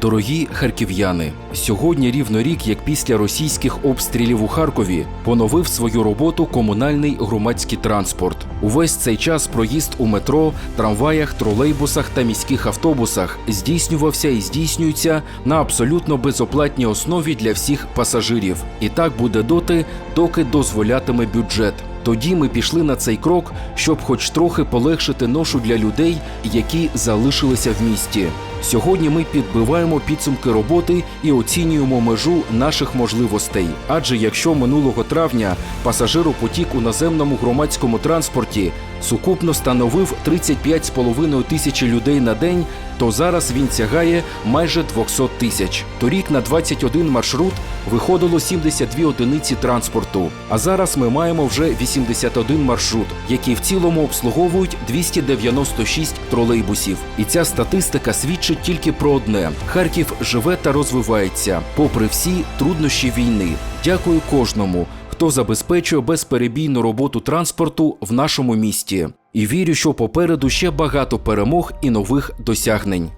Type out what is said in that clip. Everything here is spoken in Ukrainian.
Дорогі харків'яни, сьогодні рівно рік, як після російських обстрілів у Харкові, поновив свою роботу комунальний громадський транспорт. Увесь цей час проїзд у метро, трамваях, тролейбусах та міських автобусах здійснювався і здійснюється на абсолютно безоплатній основі для всіх пасажирів. І так буде доти, доки дозволятиме бюджет. Тоді ми пішли на цей крок, щоб хоч трохи полегшити ношу для людей, які залишилися в місті. Сьогодні ми підбиваємо підсумки роботи і оцінюємо межу наших можливостей. Адже якщо минулого травня пасажиропотік у наземному громадському транспорті сукупно становив 35,5 тисячі людей на день, то зараз він сягає майже 200 тисяч. Торік на 21 маршрут виходило 72 одиниці транспорту. А зараз ми маємо вже 81 маршрут, які в цілому обслуговують 296 тролейбусів. І ця статистика свідчить тільки про одне: Харків живе та розвивається, попри всі труднощі війни. Дякую кожному, хто забезпечує безперебійну роботу транспорту в нашому місті. І вірю, що попереду ще багато перемог і нових досягнень.